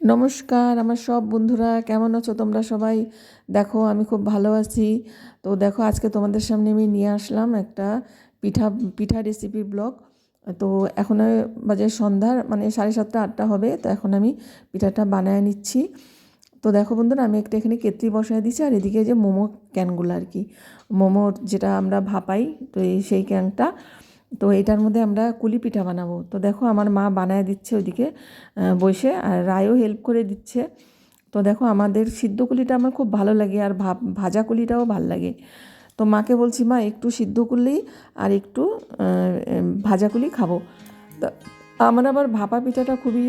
নমস্কার, আমার সব বন্ধুরা কেমন আছো তোমরা সবাই? দেখো, আমি খুব ভালো আছি। তো দেখো, আজকে তোমাদের সামনে আমি নিয়ে আসলাম একটা পিঠা পিঠা রেসিপি ব্লগ তো এখন বাজে সন্ধ্যার মানে সাড়ে সাতটা, আটটা হবে, তো এখন আমি পিঠাটা বানায় নিচ্ছি। তো দেখো বন্ধুরা, আমি একটা এখানে কেতলি বসায় দিচ্ছি আর এদিকে যে মোমো ক্যানগুলো আর কি। মোমোর যেটা আমরা ভাপাই, তো এই সেই ক্যানটা তো এটার মধ্যে আমরা কুলি পিঠা বানাবো। তো দেখো আমার মা বানায় দিচ্ছে ওইদিকে বসে আর রায়ও হেল্প করে দিচ্ছে। তো দেখো আমাদের সিদ্ধ কুলিটা আমার খুব ভালো লাগে আর ভাজা কুলিটাও ভালো লাগে। তো মাকে বলছি, মা, একটু সিদ্ধ করলেই আর একটু ভাজা কুলি খাব। তা আমার আবার ভাপা পিঠাটা খুবই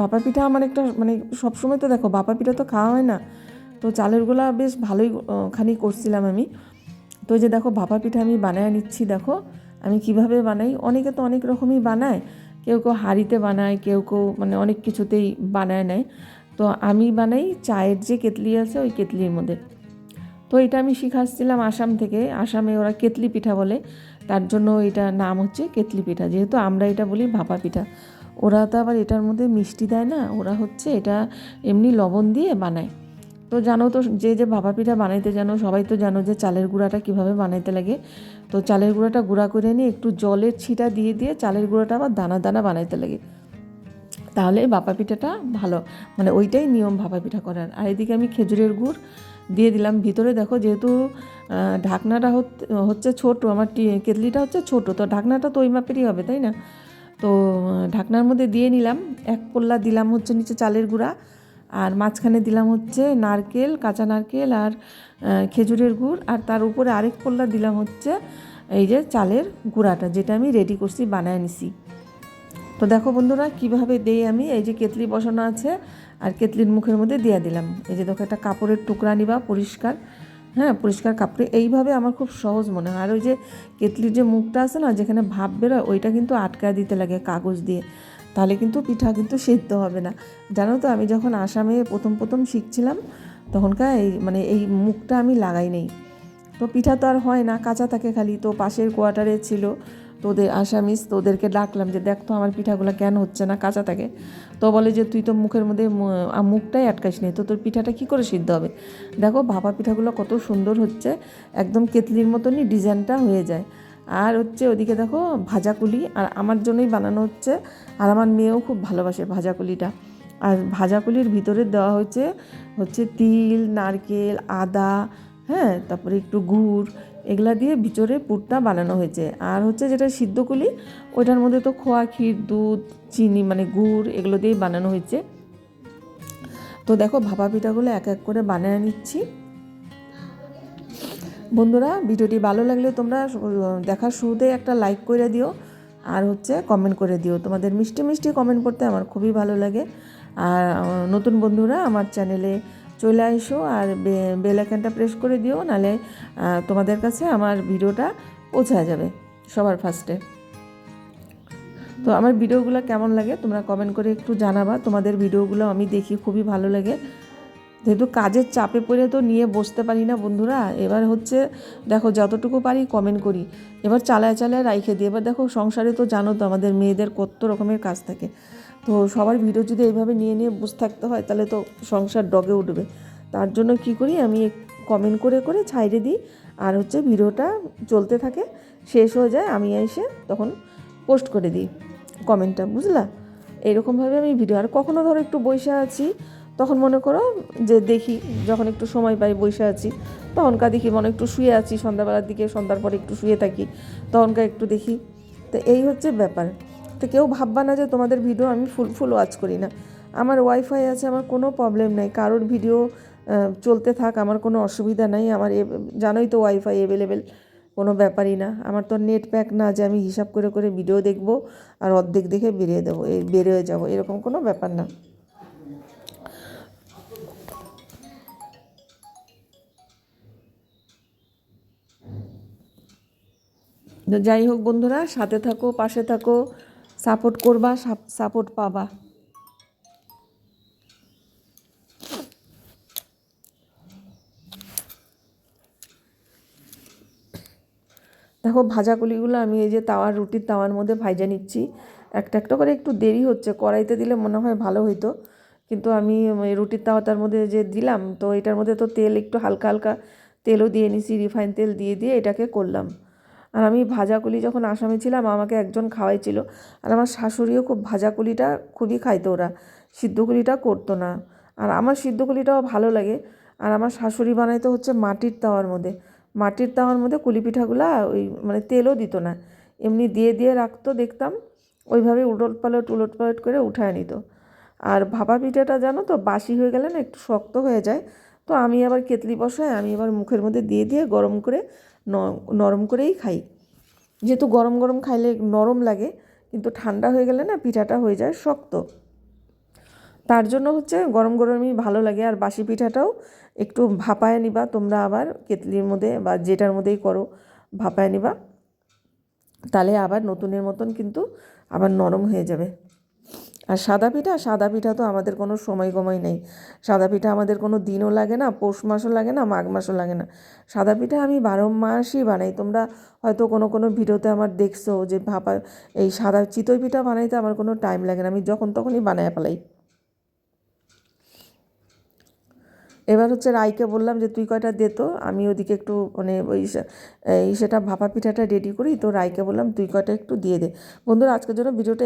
ভাপা পিঠা আমার একটা মানে সবসময় তো দেখো ভাপা পিঠা তো খাওয়া হয় না। তো চালের গোলা বেশ ভালোই খানি করছিলাম আমি। তো যে দেখো ভাপা পিঠা আমি বানায় নিচ্ছি, দেখো। আমি কীভাবে বানাই? অনেকে তো অনেক রকমই বানায়। কেউ কেউ হাঁড়িতে বানায়, কেউ কেউ মানে অনেক কিছুতেই বানায় নেয়। তো আমি বানাই চায়ের যে কেতলি আছে ওই কেতলির মধ্যে। তো এটা আমি শিখাচ্ছিলাম আসাম থেকে। আসামে ওরা কেতলি পিঠা বলে। তার জন্য এটা নাম হচ্ছে কেতলি পিঠা। যেহেতু আমরা এটা বলি ভাপা পিঠা। ওরা তো আবার এটার মধ্যে মিষ্টি দেয় না। ওরা হচ্ছে এটা এমনি লবণ দিয়ে বানায়। তো জানো তো, যে যে ভাপা পিঠা বানাইতে জানো, সবাই তো জানো যে চালের গুঁড়াটা কীভাবে বানাইতে লাগে। তো চালের গুঁড়াটা গুঁড়া করে নিয়ে একটু জলের ছিটা দিয়ে দিয়ে চালের গুঁড়াটা আবার দানা দানা বানাইতে লাগে। তাহলে ভাপা পিঠাটা ভালো মানে ওইটাই নিয়ম ভাপা পিঠা করার। আর এদিকে আমি খেজুরের গুড় দিয়ে দিলাম। ভিতরে দেখো যেহেতু ঢাকনাটা হচ্ছে ছোট, আমার কেতলিটা হচ্ছে ছোট, তো ঢাকনাটা তো ওই মাপেরই হবে, তাই না? তো ঢাকনার মধ্যে দিয়ে নিলাম। এক পল্লা দিলাম হচ্ছে নিচে চালের গুঁড়া। আর মাঝখানে দিলাম হচ্ছে নারকেল, কাঁচা নারকেল আর খেজুরের গুড়। আর তার উপরে আরেক পল্লা দিলাম হচ্ছে এই যে চালের গুঁড়াটা, যেটা আমি রেডি করছি, বানায় নিছি। তো দেখো বন্ধুরা, কীভাবে দেই আমি? এই যে কেতলি বসানো আছে, আর কেতলির মুখের মধ্যে দিয়ে দিলাম। এই যে দেখো, একটা কাপড়ের টুকরা নিবা, পরিষ্কার। হ্যাঁ পরিষ্কার কাপড়ে। এইভাবে আমার খুব সহজ মনে হয়। আর ওই যে কেতলির যে মুখটা আছে না, যেখানে ভাব বেরোয়, ওইটা কিন্তু আটকায় দিতে লাগে কাগজ দিয়ে। তাহলে কিন্তু পিঠা কিন্তু সেদ্ধ হবে না। জানো তো, আমি যখন আসামে প্রথম প্রথম শিখছিলাম, তখনকার এই মানে এই মুখটা আমি লাগাই নেই। তো পিঠা তো আর হয় না, কাঁচা থাকে খালি। তো পাশের কোয়ার্টারে ছিল তোদের আসামিস, তোদেরকে ডাকলাম যে, দেখ তো আমার পিঠাগুলো কেন হচ্ছে না, কাঁচা থাকে। তো বলে যে, তুই তো মুখের মধ্যে মুখটাই আটকাস নেই তো তোর পিঠাটা কী করে সিদ্ধ হবে? দেখো ভাপা পিঠাগুলো কত সুন্দর হচ্ছে, একদম কেতলির মতনই ডিজাইনটা হয়ে যায়। আর হচ্ছে ওদিকে দেখো ভাজাকুলি, আর আমার জন্যই বানানো হচ্ছে। আর আমার মেয়েও খুব ভালোবাসে ভাজাকুলিটা। আর ভাজাকুলির ভিতরে দেওয়া হচ্ছে হচ্ছে তিল, নারকেল, আদা হ্যাঁ তারপরে একটু গুড়, এগুলা দিয়ে ভিতরে পুরটা বানানো হয়েছে। আর হচ্ছে যেটা সিদ্ধকুলি ওইটার মধ্যে তো খোয়া, ক্ষীর, দুধ, চিনি মানে গুড়, এগুলো দিয়েই বানানো হয়েছে। তো দেখো ভাপা পিঠাগুলো এক এক করে বানিয়ে নিচ্ছি। বন্ধুরা, ভিডিওটি ভালো লাগলে তোমরা দেখার শুরুতে একটা লাইক করে দিও আর হচ্ছে কমেন্ট করে দিও। তোমাদের মিষ্টি মিষ্টি কমেন্ট করতে আমার খুবই ভালো লাগে। আর নতুন বন্ধুরা, আমার চ্যানেলে চলে আসো আর বেল আইকনটা প্রেস করে দিও, নালে তোমাদের কাছে আমার ভিডিওটা পৌঁছা যাবে সবার ফার্স্টে তো আমার ভিডিওগুলো কেমন লাগে তোমরা কমেন্ট করে একটু জানাবা। তোমাদের ভিডিওগুলো আমি দেখি, খুবই ভালো লাগে। যেহেতু কাজের চাপে পড়ে তো নিয়ে বসতে পারি না বন্ধুরা, এবার হচ্ছে দেখো যতটুকু পারি কমেন্ট করি। এবার চালায় চালায় রাইখে দিই। এবার দেখো সংসারে তো জানো তো আমাদের মেয়েদের কত রকমের কাজ থাকে। তো সবার ভিডিও যদি এইভাবে নিয়ে নিয়ে বসে থাকতে হয়, তাহলে তো সংসার ডগে উঠবে। তার জন্য কি করি, আমি কমেন্ট করে করে ছাইড়ে দিই। আর হচ্ছে ভিডিওটা চলতে থাকে, শেষ হয়ে যায়, আমি এসে তখন পোস্ট করে দিই কমেন্টটা বুঝলা? এরকমভাবে আমি ভিডিও, আর কখনো ধরো একটু বসে আছি তখন মনে করো যে দেখি যখন একটু সময় পাই বসে আছি, তখনকার দেখি মনে একটু শুয়ে আছি, সন্ধ্যাবেলার দিকে সন্ধ্যার পরে একটু শুয়ে থাকি, তখনকার একটু দেখি। তো এই হচ্ছে ব্যাপার। তো কেউ ভাববা না যে তোমাদের ভিডিও আমি ফুল ফুল ওয়াচ করি না। আমার ওয়াইফাই আছে, আমার কোনো প্রবলেম নেই। কারোর ভিডিও চলতে থাক, আমার কোনো অসুবিধা নাই। আমার জানোই তো ওয়াইফাই অ্যাভেলেবেল কোনো ব্যাপারই না। আমার তো নেট প্যাক না যে আমি হিসাব করে করে ভিডিও দেখব আর অর্ধেক দেখে বেরিয়ে দেবো বেরিয়ে যাব। এরকম কোনো ব্যাপার না। যাই হোক বন্ধুরা, সাথে থাকো, পাশে থাকো সাপোর্ট করবা সাপোর্ট পাবা। দেখো ভাজাকুলিগুলো আমি এই যে তাওয়ার, রুটির তাওয়ার মধ্যে ভাইজা নিচ্ছি। একটা একটা করে একটু দেরি হচ্ছে, কড়াইতে দিলে মনে হয় ভালো হইতো। কিন্তু আমি রুটির তাওয়াটার মধ্যে যে দিলাম, তো এটার মধ্যে তো তেল একটু হালকা হালকা তেলও দিয়ে নিছি রিফাইন তেল দিয়ে দিয়ে এটাকে করলাম। আর আমি ভাজাকুলি যখন আসামে ছিলাম, আমাকে একজন খাওয়াইছিল। আর আমার শাশুড়িও খুব ভাজাকুলিটা খুবই খাইতো ওরা। সিদ্ধকুলিটা করতো না। আর আমার সিদ্ধকুলিটাও ভালো লাগে। আর আমার শাশুড়ি বানাইতো হচ্ছে মাটির তাওয়ার মধ্যে। মাটির তাওয়ার মধ্যে কুলি পিঠাগুলা ওই মানে তেলও দিত না। এমনি দিয়ে দিয়ে রাখতো, দেখতাম। ওইভাবে উলট পালট উলট পালট করে উঠায় নিত। আর ভাপা পিঠাটা জানো তো, বাসি হয়ে গেলে না একটু শক্ত হয়ে যায়। তো আমি আবার কেতলি বসায় আমি আবার মুখের মধ্যে দিয়ে দিয়ে গরম করে নরম করেই খাই। যেহেতু গরম গরম খাইলে নরম লাগে, কিন্তু ঠান্ডা হয়ে গেলে না পিঠাটা হয়ে যায় শক্ত। তার জন্য হচ্ছে গরম গরমই ভালো লাগে, আর বাসি পিঠাটাও একটু ভাপায় নিবা, তোমরা আবার কেতলির মধ্যে বা যেটার মধ্যেই করো ভাপায় নিবা, তাহলে আবার নতুনের মতন কিন্তু আবার নরম হয়ে যাবে। আর সাদা পিঠা সাদা পিঠা তো আমাদের কোনো সময় গময় নেই। সাদা পিঠা আমাদের কোনো দিনও লাগে না, পৌষ মাসও লাগে না, মাঘ মাসও লাগে না। সাদা পিঠা আমি বারো মাসই বানাই। তোমরা হয়তো কোনো কোনো ভিডিওতে আমার দেখছ যে ভাপা, এই সাদা চিতই পিঠা বানাইতে আমার কোনো টাইম লাগে না। আমি যখন তখনই বানায় ফেলাই। এবার হচ্ছে রাইকে বললাম যে, তুই কয়টা দে তো? আমি ওদিকে একটু মানে ওই এই সেটা ভাপা পিঠাটা রেডি করি। তো রাইকে বললাম, তুই কয়টা একটু দিয়ে দে। বন্ধুরা, আজকের জন্য ভিডিওটা